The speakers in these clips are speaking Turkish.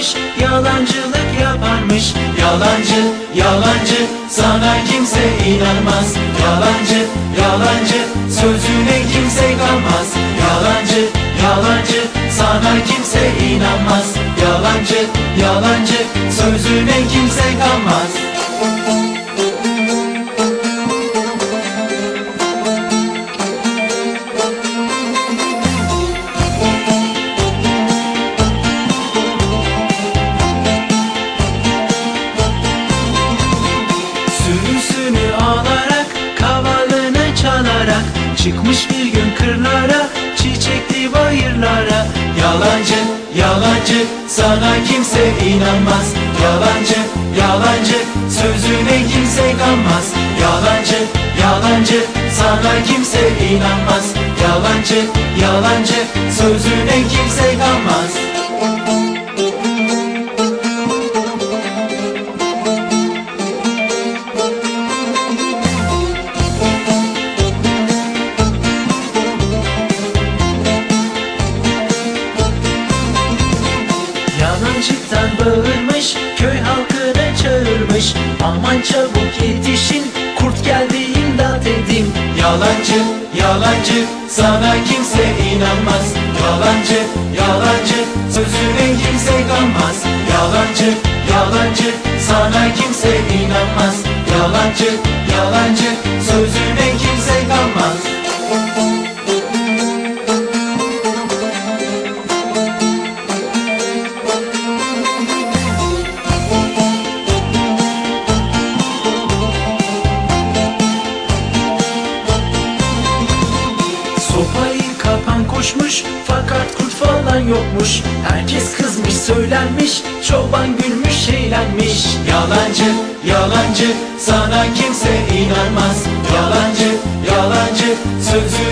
çoban varmış yalancılık yaparmış. Yalancı yalancı sana kimse inanmaz. Yalancı yalancı sözüne kimse kalmaz. Yalancı yalancı sana kimse inanmaz. Yalancı yalancı sözüne kimse kalmaz Çıkmış bir gün kırlara çiçekli bayırlara. Yalancı yalancı sana kimse inanmaz. Yalancı yalancı sözüne kimse kanmaz. Yalancı yalancı sana kimse inanmaz. Yalancı yalancı sözüne kimse kanmaz bağırmış köy halkını çağırmış. Aman çabuk yetişin kurt geldi imdat edin. Yalancı yalancı sana kimse inanmaz. Yalancı yalancı sözüne kimse kanmaz. Yalancı yalancı sana kimse inanmaz. Yalancı yalancı yokmuş. Herkes kızmış söylenmiş. Çoban gülmüş eğlenmiş. Yalancı yalancı sana kimse inanmaz. Yalancı yalancı sözüne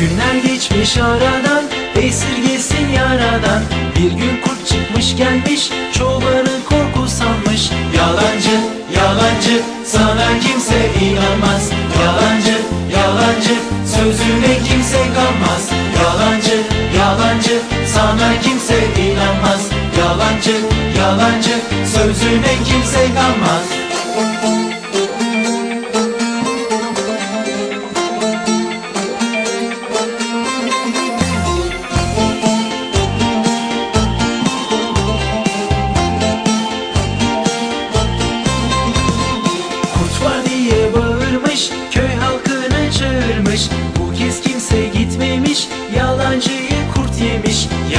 Günler geçmiş aradan Esirgesin yaradan. Bir gün kurt çıkmış gelmiş Çobanı korku sanmış. Yalancı yalancı Sana kimse inanmaz. Yalancı yalancı Sözüne kimse kanmaz Yalancı yalancı Sana kimse inanmaz. Yalancı yalancı Sözüne kimse kanmaz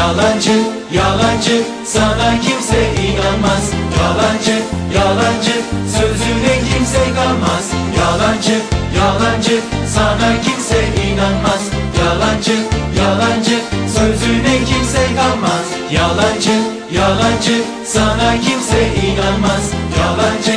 Yalancı yalancı Sana kimse inanmaz. Yalancı yalancı Sözüne kimse kalmaz. Yalancı yalancı Sana kimse inanmaz. Yalancı yalancı Sözüne kimse kalmaz. Yalancı yalancı Sana kimse inanmaz. Yalancı